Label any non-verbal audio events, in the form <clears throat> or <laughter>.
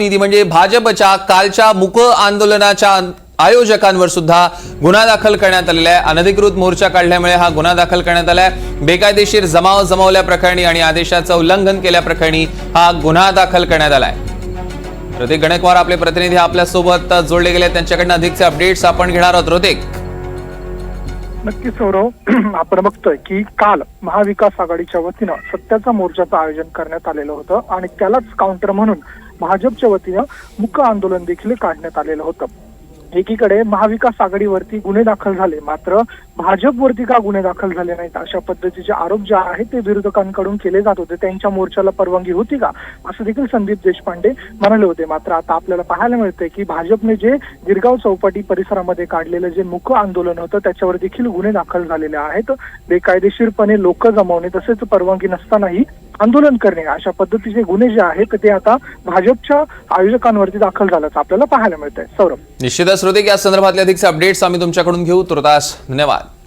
ती म्हणजे भाजपच्या कालच्या मुक आंदोलनाच्या आयोजकांवर सुद्धा गुन्हा दाखल करण्यात आलेला आहे. अनधिकृत मोर्चा काढल्यामुळे हा गुन्हा दाखल करण्यात आलाय. बेकायदेशीर जमाव जमावल्या प्रकरणी आणि आदेशाचं उल्लंघन केल्याप्रकरणी हा गुन्हा दाखल करण्यात आलाय. ऋतिक गणेकवार आपले प्रतिनिधी आपल्यासोबत जोडले गेले त्यांच्याकडनं अधिकचे अपडेट्स आपण घेणार आहोत. ऋतिक नक्की सौरव <clears throat> आपण बघतोय की काल महाविकास आघाडीच्या वतीनं सत्याचा मोर्चाचं आयोजन करण्यात आलेलं होतं आणि त्यालाच काउंटर म्हणून भाजपच्या वतीनं मुक आंदोलन देखील काढण्यात आलेलं होतं. एकीकडे महाविकास आघाडीवरती गुन्हे दाखल झाले मात्र भाजपवरती का गुन्हे दाखल झाले नाहीत? अशा पद्धतीचे आरोप जे आहेत ते विरोधकांकडून केले जात होते. त्यांच्या मोर्चाला परवानगी होती का? असं देखील संदीप देशपांडे म्हणाले होते. मात्र आता आपल्याला पाहायला मिळतंय की भाजपने जे गिरगाव चौपाटी परिसरामध्ये काढलेलं जे मुक आंदोलन होतं त्याच्यावर देखील गुन्हे दाखल झालेले आहेत. बेकायदेशीरपणे लोक जमवणे तसेच परवानगी नसतानाही आंदोलन करणे अशा पद्धतीचे गुन्हे जे आहेत ते आता भाजपच्या आयोजकांवरती दाखल झाल्याचं आपल्याला पाहायला मिळतंय. सौरभ. निश्चितच श्रुतिक या संदर्भातले अधिकचे अपडेट्स आम्ही तुमच्याकडून घेऊ. तुर्तास धन्यवाद.